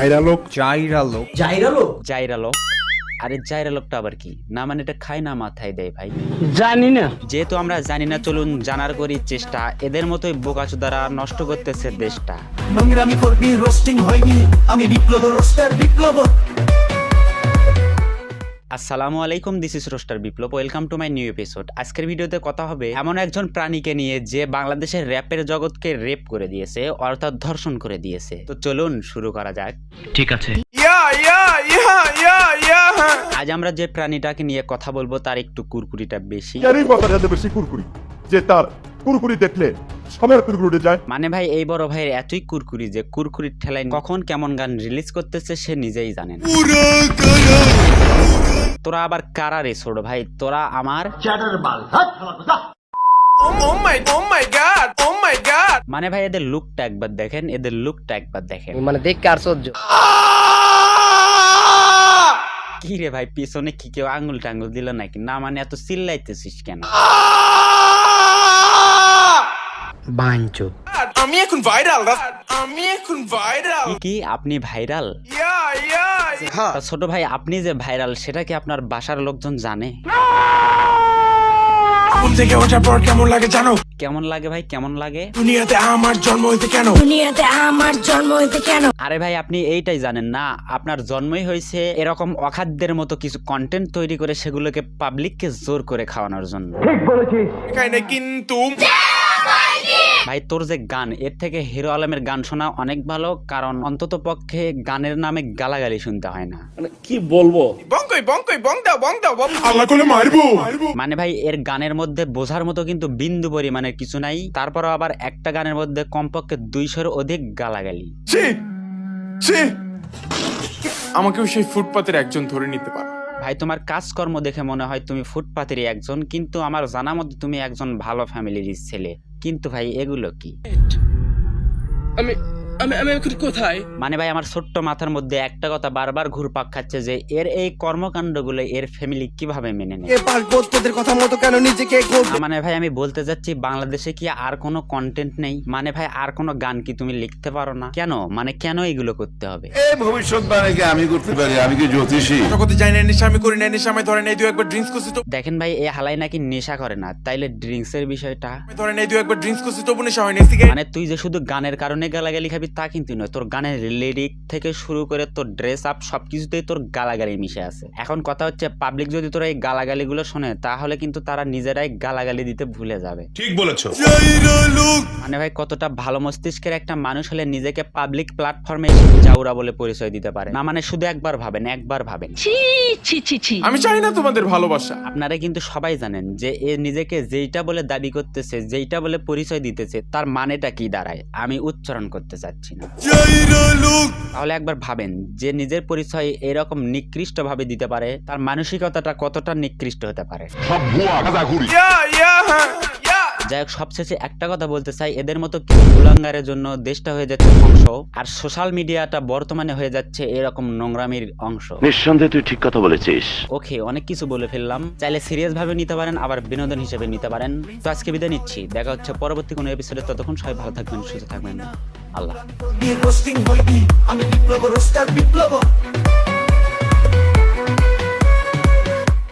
চাইরা লোক জাইরালোক? জাইরালোক। জাইরালো আরে জাইরালোকটা আবার কি? না মানে এটা খায় না মাথায় দেয় ভাই। জানি না। যেহেতু আমরা জানি না চলুন জানার করি চেষ্টা। এদের মতোই বোকাচুদারা নষ্ট করতেছে দেশটা। নোংরামি করবি রোস্টিং হয়নি আমি বিপ্লব রোস্টার বিপ্লব। আসসালামু আলাইকুম this is roaster Biplob welcome to my new episode আজকের ভিডিওতে কথা হবে এমন একজন প্রাণীকে নিয়ে যে বাংলাদেশের র্যাপের জগৎকে রেপ করে দিয়েছে অর্থাৎ ধর্ষণ করে দিয়েছে। তো চলুন শুরু করা যাক। ঠিক আছে। আজ আমরা যে প্রাণীটাকে নিয়ে কথা বলব তার একটু কুরকুরিটা বেশি। বেশি কুরকুরি যে তার কুরকুরি দেখলে সবার কুরকুরি উঠে যায়। মানে ভাই এই বড় ভাইয়ের এতই কুরকুরি যে কুরকুরির ঠেলায় কখন কেমন গান রিলিজ করতেছে সে নিজেই জানে না। তোরা আবার কারা রে ছোট ভাই? তোরা আমার Oh my, oh my god, oh my god. মানে ভাই এদের লুকটা একবার দেখেন এদের লুকটা একবার দেখেন। মানে দেখতে আর সহ্য। কি রে ভাই পিছনে কি কেউ আঙ্গুল টাঙ্গুল দিল নাকি? না মানে এত চিল্লাইতেছিস কেন? আমি এখন ভাইরাল আমি এখন ভাইরাল কি কি? আপনি ভাইরাল ইয়া ইয়া ছোট ভাই আপনি যে ভাইরাল সেটা কি আপনার বাসার লোকজন জানে? ঘুম থেকে ওঠার পর কেমন লাগে জানো? কেমন লাগে ভাই? কেমন লাগে? দুনিয়াতে আমার জন্ম হইতে কেন? দুনিয়াতে আমার জন্ম হইতে কেন? আরে ভাই আপনি এইটাই জানেন না আপনার জন্মই হয়েছে এরকম অখাদ্যের মতো কিছু কন্টেন্ট তৈরি করে সেগুলোকে পাবলিককে জোর করে খাওয়ানোর জন্য। এখানে কিন্তু ভাই তোর যে গান এর থেকে হিরো আলমের গান শোনা অনেক ভালো কারণ অন্তত পক্ষে গানের নামে গালাগালি শুনতে হয় না। কি বলব? বং দাও বং দাও বং আল্লাহ করে মারবো। মানে ভাই এর গানের মধ্যে বোঝার মতো কিন্তু বিন্দু পরিমাণের কিছু নাই তারপরও আবার একটা গানের মধ্যে কমপক্ষে দুইশোর অধিক গালাগালি। ছি ছি। আমাকেও সেই ফুটপাতের একজন ধরে নিতে পারো। ভাই, তোমার কাজকর্ম দেখে মনে হয় তুমি ফুটপাতেরই একজন, কিন্তু আমার জানা মধ্যে তুমি একজন ভালো ফ্যামিলির ছেলে। কিন্তু ভাই, এগুলো কি? আমি আমি আমি এখন কোথায়? মানে ভাই আমার ছোট্ট মাথার মধ্যে একটা কথা বারবার ঘুরপাক খাচ্ছে যে এর এই কর্মকাণ্ডগুলো এর ফ্যামিলি কীভাবে মেনে নেয়? তোদের কথা মতো কেন নিজেকে মানে ভাই আমি বলতে যাচ্ছি বাংলাদেশে কি আর কোনো কন্টেন্ট নেই? মানে ভাই আর কোনো গান কি তুমি লিখতে পারো না? কেন? মানে কেন এগুলো করতে হবে? এই ভবিষ্যৎবাণীকে আমি করতে পারি? আমি কি জ্যোতিষী? জগতে যাই না নেশা আমি করি না নেশা আমি ধরে নেই দু একবার ড্রিঙ্কস করছি তো দেখেন ভাই এই হালাই নাকি নেশা করে না? তাইলে ড্রিঙ্কস এর বিষয়টা? আমি ধরে নেই দু একবার ড্রিঙ্কস করছি তবু নেশা হয়নি মানে তুই যে শুধু গানের কারণে গালাগালি খাবি তা কিন্তু নয়। তোর গানের লিরিক থেকে শুরু করে তোর ড্রেস আপ সবকিছুতেই তোর গালাগালি মিশে আছে। এখন কথা হচ্ছে পাবলিক যদি তোরা এই গালাগালিগুলো শোনে তাহলে কিন্তু তারা নিজেরাই গালাগালি দিতে ভুলে যাবে। ঠিক বলেছ। মানে ভাই কতটা ভালো মস্তিষ্কের একটা মানুষ হলে নিজেকে পাবলিক প্ল্যাটফর্মে জাউরা বলে পরিচয় দিতে পারে। না মানে শুধু একবার ভাবেন একবার ভাবেন। আমি চাই না তোমাদের ভালোবাসা। আপনারা কিন্তু সবাই জানেন যে এ নিজেকে যেইটা বলে দাবি করতেছে যেইটা বলে পরিচয় দিতেছে তার মানেটা কি দাঁড়ায়? আমি উচ্চারণ করতে চাচ্ছি। না। তাহলে একবার ভাবেন যে নিজের পরিচয় এরকম নিকৃষ্টভাবে দিতে পারে তার মানসিকতাটা কতটা নিকৃষ্ট হতে পারে? যাই হোক সবশেষে একটা কথা বলতে চাই। এদের মতো কিছু কুলাঙ্গারের জন্য দেশটা হয়ে যাচ্ছে ধ্বংস আর সোশ্যাল মিডিয়াটা বর্তমানে হয়ে যাচ্ছে এরকম নোংরামির অংশ। নিঃসন্দেহে তুই ঠিক কথা বলেছিস। ওকে অনেক কিছু বলে ফেললাম। চাইলে সিরিয়াস ভাবে নিতে পারেন আবার বিনোদন হিসেবে নিতে পারেন। তো আজকে বিদায় নিচ্ছি। দেখা হচ্ছে পরবর্তী কোনো এপিসোডে ততক্ষণ সবাই ভালো থাকবেন সুস্থ থাকবেন। আল্লাহ আমি বিপ্লব রোস্টার বিপ্লব।